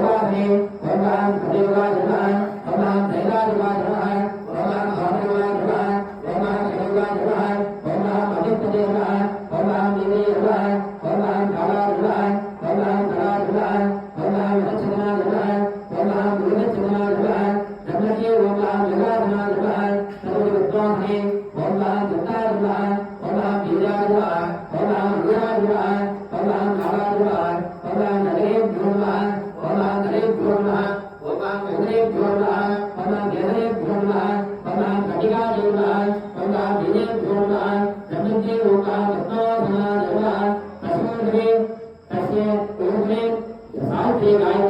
देवाधि भगवान हरिवाजनाय भगवान दैराजवाजनाय भगवान भानुवाजनाय भगवान हरिवाजनाय भगवान अनित्यदेवाय भगवान विवेकनाय भगवान कालाजनाय भगवान कलाजनाय भगवान रचनाजनाय भगवान विवेचनाजनाय धनके भगवान जगाजनाजनाय सर्वे विद्वान है भगवान जगाजनाय भगवान वीराजनाय भगवान वीराजनाय भगवान कालाजनाय भगवान नरेन्द्र भगवान भगवान तस्य ऊर्ध्वे यथा ते गायते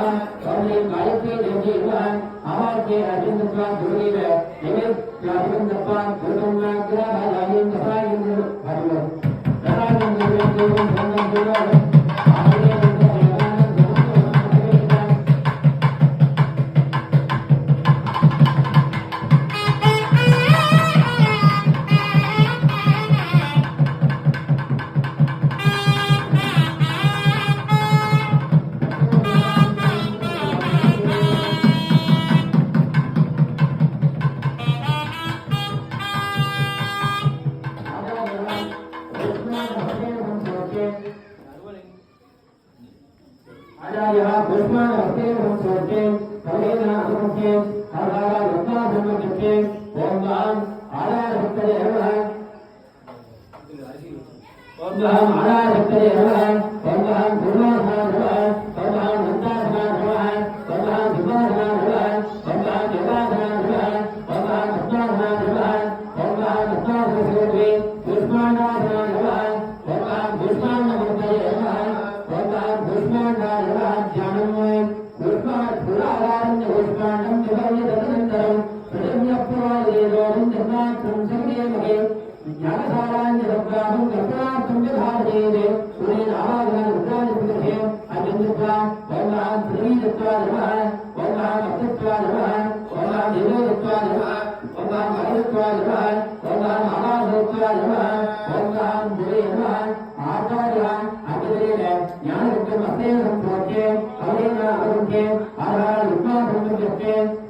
要跟着班。பெருமான அத்தியனம் சேர்த்தேன் தலையனாக முக்கியம் அதனால உத்தாசனம் நிற்கேன் ஓங்காம் ஆதாரத்தரை அருளான் ஓங்காம் ஆதாரத்தரை அருளான் ஓங்காம் குரு ஞானத்துக்கு மத்தேகம் போற்றேன் அவரே நான் அவருக்கேன் அதனால் உட்கார்ந்து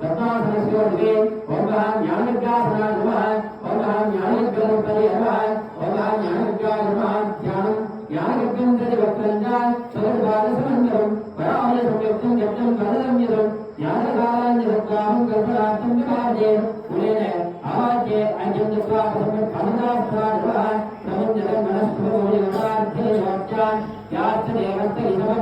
यात्र